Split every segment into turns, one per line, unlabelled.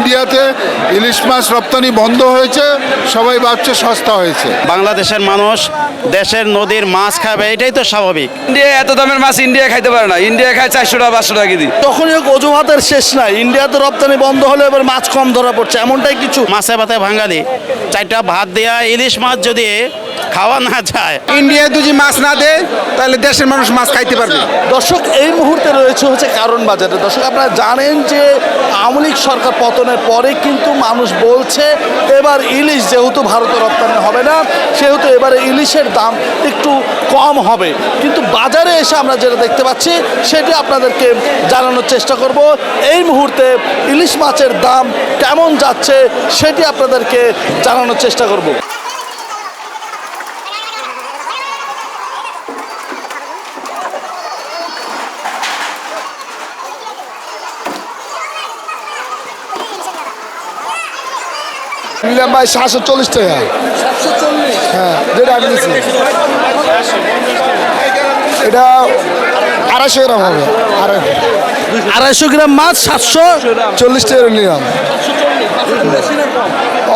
ইন্ডিয়াতে ইলিশ মাছ রপ্তানি বন্ধ হয়েছে সবাই ভাবছে সস্তা হয়েছে।
বাংলাদেশের মানুষ দেশের নদীর মাছ খাবে এটাই তো স্বাভাবিক।
ইন্ডিয়া এত দামের মাছ ইন্ডিয়া খাইতে পারে না। ইন্ডিয়া খায় চারশো টাকা পাঁচশো টাকা কেজি।
তখনই অজুহাতের শেষ নাই। ইন্ডিয়াতে রপ্তানি বন্ধ হলে এবার মাছ কম ধরা পড়ছে। এমনটাই কিছু।
মাছে ভাতে ভাঙালি। চারটা ভাত দেয়া ইলিশ মাছ যদি খাওয়া না যায়।
ইন্ডিয়ায় যদি মাছ না দেয় তাহলে দেশের মানুষ মাছ খাইতে পারবে।
দর্শক এই মুহূর্তে রয়েছে হচ্ছে কারণ বাজারে। দর্শক আপনারা জানেন যে আওয়ামী লীগ সরকার পতনের পরে কিন্তু মানুষ বলছে এবার ইলিশ যেহেতু ভারতে রপ্তানি হবে না সেহেতু এবারে ইলিশের দাম একটু কম হবে। কিন্তু বাজারে এসে আমরা যেটা দেখতে পাচ্ছি সেটি আপনাদেরকে জানানোর চেষ্টা করব। এই মুহূর্তে ইলিশ মাছের দাম কেমন যাচ্ছে সেটি আপনাদেরকে জানানোর চেষ্টা করব।
নিলাম ভাই সাতশো চল্লিশ টাকা। হ্যাঁ যেটা দিচ্ছি এটা আড়াইশো গ্রাম হবে।
আড়াইশো গ্রাম মাছ সাতশো?
চল্লিশ টাকা নিলাম।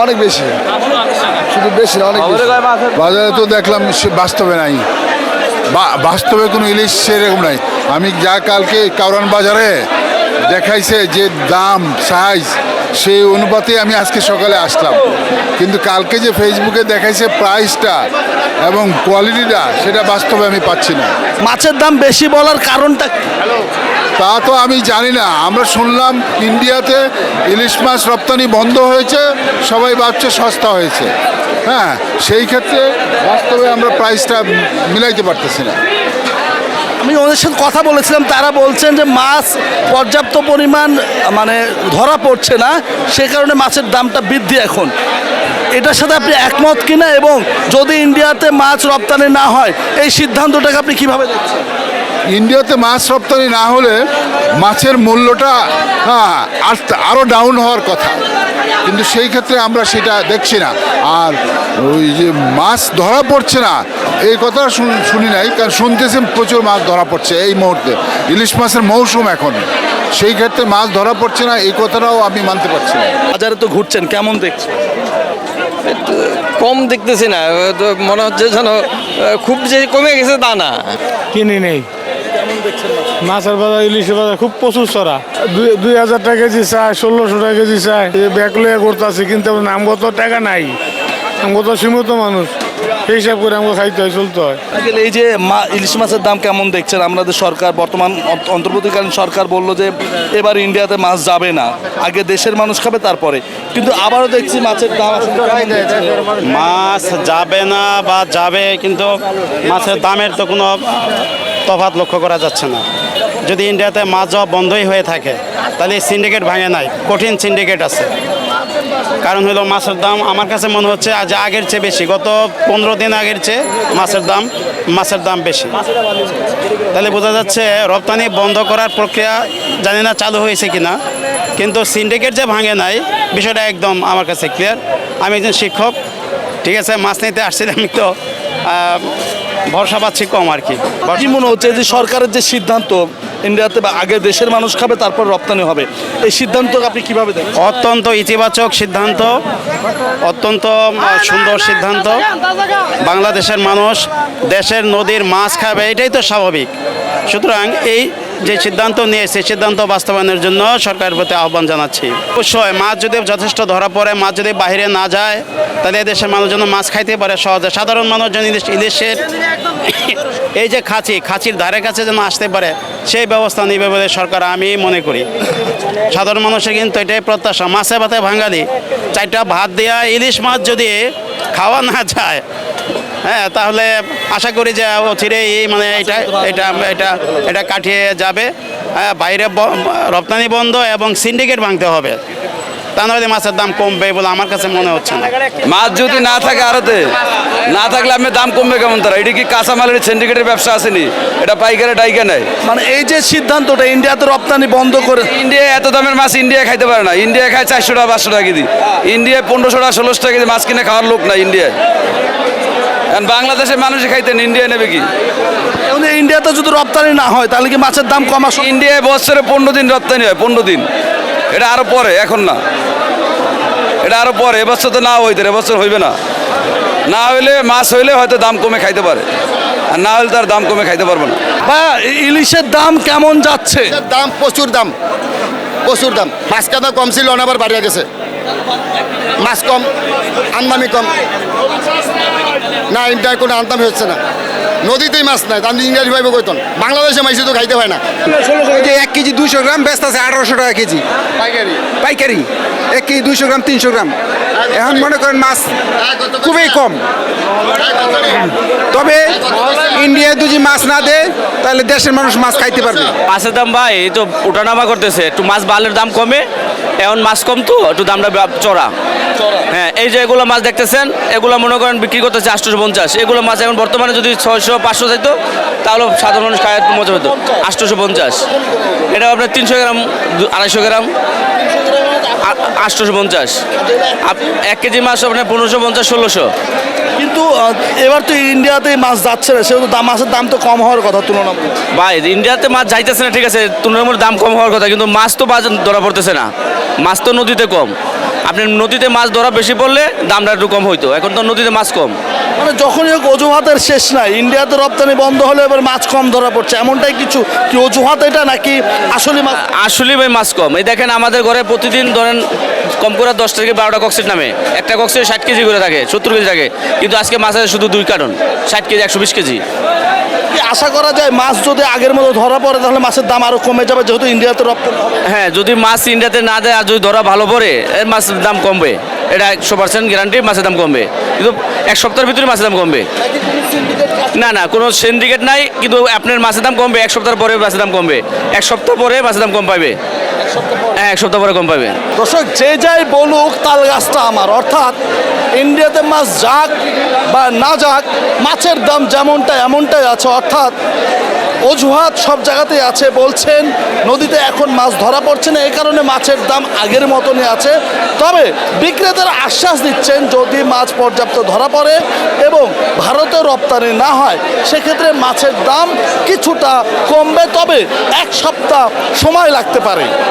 অনেক বেশি। শুধু বেশি অনেক বেশি।
বাজারে তো দেখলাম সে বাস্তবে নাই। বাস্তবে কোনো ইলিশ সেরকম নাই। আমি যা কালকে কাউরান বাজারে দেখাইছে যে দাম সাইজ সেই অনুপাতে আমি আজকে সকালে আসলাম। কিন্তু কালকে যে ফেসবুকে দেখাইছে প্রাইসটা এবং কোয়ালিটিটা সেটা বাস্তবে আমি পাচ্ছি না।
মাছের দাম বেশি বলার কারণটা?
তা তো আমি জানি না। আমরা শুনলাম ইন্ডিয়াতে ইলিশ মাছ রপ্তানি বন্ধ হয়েছে সবাই ভাবছে সস্তা হয়েছে। হ্যাঁ সেই ক্ষেত্রে বাস্তবে আমরা প্রাইসটা মিলাইতে পারতেছি না।
আমি ওদের সাথে কথা বলেছিলাম, তারা বলছেন যে মাছ পর্যাপ্ত পরিমাণ মানে ধরা পড়ছে না, সে কারণে মাছের দামটা বৃদ্ধি এখন। এটার সাথে আপনি একমত কিনা এবং যদি ইন্ডিয়াতে মাছ রপ্তানি না হয়, এই সিদ্ধান্তটাকে আপনি কীভাবে দেখছেন?
ইন্ডিয়াতে মাছ রপ্তানি না হলে মাছের মূল্যটা হ্যাঁ আরও ডাউন হওয়ার কথা। কিন্তু সেই ক্ষেত্রে আমরা সেটা দেখছি না। আর ওই যে মাছ ধরা পড়ছে না এই কথা শুন- শুনি নাই কারণ শুনতেছি প্রচুর মাছ ধরা পড়ছে এই মুহূর্তে। ইলিশ মাছের মৌসুম এখন। সেই ক্ষেত্রে মাছ ধরা পড়ছে না এই কথাটাও আমি মানতে পারছি না।
বাজারে তো ঘুরছেন কেমন দেখছেন?
কম দেখতেছি না তো মনে হচ্ছে যেন খুব যে কমে গেছে তা না।
কিনে নেই। মাছের বাজার? ইলিশের বাজার খুব প্রচুর চড়া। দুই দুই হাজার টাকা কেজি চায় ষোলোশো টাকা কেজি চায় ব্যাগ লইয়া করতেছে কিন্তু নামগত টাকা নাই। আমগো তো সীমিত মানুষ। সেই হিসাব করে আমাকে খাইতে হয় চলতে হয়।
আঙ্কেল, এই যে মা ইলিশ মাছের দাম কেমন দেখছেন? আমাদের সরকার বর্তমান অন্ত- অন্তর্বর্তীকালীন সরকার বলল যে এবার ইন্ডিয়াতে মাছ যাবে না। আগে দেশের মানুষ খাবে তারপরে। কিন্তু আবারও দেখছি মাছের দাম আসলে
মাছ যাবে না বা যাবে কিন্তু মাছের দামের তো কোনো তফাৎ লক্ষ্য করা যাচ্ছে না। যদি ইন্ডিয়াতে মাছ যাওয়া বন্ধই হয়ে থাকে, তাহলে সিন্ডিকেট ভাঙে নাই। কঠিন সিন্ডিকেট আছে। কারণ হলো মাছের দাম, আমার কাছে মনে হচ্ছে আজ আগের চেয়ে বেশি। গত পনেরো দিন আগের চেয়ে মাছের দাম মাছের দাম বেশি। তাহলে বোঝা যাচ্ছে রপ্তানি বন্ধ করার প্রক্রিয়া জানি না চালু হয়েছে কিনা, কিন্তু সিন্ডিকেট যে ভাঙে নাই, বিষয়টা একদম আমার কাছে ক্লিয়ার আমি একজন শিক্ষক, ঠিক আছে, মাছ নিতে আসছিলাম তো ভরসা পাচ্ছি কম আর কি
মনে হচ্ছে যে সরকারের যে সিদ্ধান্ত ইন্ডিয়াতে বা আগে দেশের মানুষ খাবে, তারপর রপ্তানি হবে। এই সিদ্ধান্ত আপনি কীভাবে দেখেন?
অত্যন্ত ইতিবাচক সিদ্ধান্ত, অত্যন্ত সুন্দর সিদ্ধান্ত। বাংলাদেশের মানুষ দেশের নদীর মাছ খাবে, এটাই তো স্বাভাবিক। সুতরাং এই যে সিদ্ধান্ত নিয়েছে সিদ্ধান্ত বাস্তবায়নের জন্য সরকারের প্রতি আহ্বান জানাচ্ছি। অবশ্যই মাছ যদি যথেষ্ট ধরা পড়ে, মাছ যদি বাইরে না যায়, তাহলে দেশের মানুষ যেন মাছ খাইতে পারে সহজে। সাধারণ মানুষ যেন ইলিশ, ইলিশের এই যে খাঁচি, খাঁচির ধারে কাছে যেন আসতে পারে, সেই ব্যবস্থা নেবে বলে সরকার আমি মনে করি। সাধারণ মানুষের কিন্তু এটাই প্রত্যাশা। মাছে ভাতে ভাঙালি চারটা ভাত দেওয়া ইলিশ মাছ যদি খাওয়া না যায় হ্যাঁ তাহলে আশা করি যে অচিরেই মানে এটা এটা এটা এটা কাটিয়ে যাবে। হ্যাঁ, বাইরে রপ্তানি বন্ধ এবং সিন্ডিকেট ভাঙতে হবে। তা নাহলে মাছের দাম কমবে বলে আমার কাছে মনে হচ্ছে না।
মাছ যদি না থাকে আড়তে না থাকলে আমি দাম কমবে কেমন তারা? এটা কি কাঁচামালের সিন্ডিকেটের ব্যবসা আসেনি এটা পাইকারে ডাইকা নেয়।
মানে এই যে সিদ্ধান্তটা ইন্ডিয়াতে রপ্তানি বন্ধ করে
ইন্ডিয়া এত দামের মাছ ইন্ডিয়া খাইতে পারে না। ইন্ডিয়া খায় চারশো টাকা পাঁচশো টাকা কেজি। ইন্ডিয়া পনেরোশো টাকা ষোলোশো টাকা কেজি মাছ কিনে খাওয়ার লোক না ইন্ডিয়ায়। এখন বাংলাদেশের মানুষই খাইতেন ইন্ডিয়া নেবে কি?
ইন্ডিয়াতে যদি রপ্তানি না হয় তাহলে কি মাছের দাম কমা সম্ভব?
ইন্ডিয়ায় বছরে পনেরো দিন রপ্তানি হয় পনেরো দিন। এটা আরও পরে এখন না। এটা আরও পরে এবছর তো না হইতে এবছর হইবে না। না হইলে মাছ হইলে হয়তো দাম কমে খাইতে পারে। আর না হইলে তার দাম কমে খাইতে পারব না।
ই- ইলিশের দাম কেমন যাচ্ছে?
দাম প্রচুর দাম প্রচুর দাম। মাছ কাদা কম ছিল আবার বাড়িয়ে গেছে। মাছ কম আমদামি কম। না ইন্টার কোনো আমদামি হচ্ছে না। নদীতেই মাছ নাই তার ইন্ডিয়ারি ভাইবে কইতন বাংলাদেশে মাইসে তো খাইতে হয় না।
যে এক কেজি দুইশো গ্রাম ব্যস্ত আছে আঠারোশো টাকা কেজি।
পাইকারি।
পাইকারি। এক কেজি দুইশো গ্রাম তিনশো গ্রাম। এখন মনে করেন মাছ খুবই কম। তবে ইন্ডিয়া যদি মাছ না দেয়, তাহলে দেশের মানুষ মাছ খাইতে পারবে।
মাছের দাম ভাই, এই তো ওঠানামা করতেছে। একটু মাছ বালের দাম কমে, এখন মাছ কম তো, একটু দামটা চড়া। হ্যাঁ এই যে এগুলো মাছ দেখতেছেন, এগুলো মনে করেন বিক্রি করতেছে আটশোশো পঞ্চাশ। এগুলো মাছ এখন বর্তমানে যদি ছয়শো, পাঁচশো যাইতো, তাহলে সাধারণ মানুষ খায় মজা হতো আটশোশো পঞ্চাশ। এটা আপনার তিনশো গ্রাম আড়াইশো গ্রাম। আটশোশো পঞ্চাশ। এক কেজি মাছ আপনার পনেরোশো পঞ্চাশ, ষোলোশো।
কিন্তু এবার তো ইন্ডিয়াতে মাছ যাচ্ছে না, সেহেতু দাম মাছের দাম তো কম হওয়ার কথা তুলনামূলক।
ভাই, ইন্ডিয়াতে মাছ যাইতেছে না, ঠিক আছে, তুলনামূলক দাম কম হওয়ার কথা, কিন্তু মাছ তো ধরা পড়তেছে না। মাছ তো নদীতে কম। আপনি নদীতে মাছ ধরা বেশি পড়লে দামটা একটু কম হইতো, এখন তো নদীতে মাছ কম।
মানে যখনই হোক অজুহাতের শেষ নাই ইন্ডিয়াতে রপ্তানি বন্ধ হলে এবার মাছ কম ধরা পড়ছে। এমনটাই কিছু কি অজুহাত এটা নাকি আসলে মাছ
আসলে ভাই মাছ কম। এই দেখেন আমাদের ঘরে প্রতিদিন ধরেন কম করে দশ থেকে বারোটা কক্সিট নামে। একটা কক্সিট ষাট কেজি করে থাকে সত্তর কেজি থাকে। কিন্তু আজকে মাছ আছে শুধু দুই কার্টন ষাট কেজি একশো বিশ কেজি।
আশা করা যায় মাছ যদি আগের মতো ধরা পড়ে তাহলে মাছের দাম আরও কমে যাবে যেহেতু ইন্ডিয়াতে রপ্তানি
হ্যাঁ যদি মাছ ইন্ডিয়াতে না দেয় আর যদি ধরা ভালো পড়ে এর মাছের দাম কমবে। এটা একশো পার্সেন্ট গ্যারান্টি মাছের দাম কমবে। কিন্তু এক সপ্তাহের ভিতরে মাছের দাম কমবে? না না, কোনো সিন্ডিকেট নাই, কিন্তু আপনার মাছের দাম কমবে, এক সপ্তাহ পরে মাছের দাম কমবে। এক সপ্তাহ পরে মাছের দাম কম পাবে হ্যাঁ এক সপ্তাহ পরে কম পাবে
দর্শক, যে যাই বলুক, তাল গাছটা আমার। অর্থাৎ ইন্ডিয়াতে মাছ যাক বা না যাক, মাছের দাম যেমনটা এমনটাই আছে। অর্থাৎ অজুহাত সব জায়গাতেই আছে, বলছেন নদীতে এখন মাছ ধরা পড়ছে না এ কারণে মাছের দাম আগের মতনই আছে। তবে বিক্রেতারা আশ্বাস দিচ্ছেন, যদি মাছ পর্যাপ্ত ধরা পড়ে এবং ভারতে রপ্তানি না হয়, সেক্ষেত্রে মাছের দাম কিছুটা কমবে, তবে এক সপ্তাহ সময় লাগতে পারে।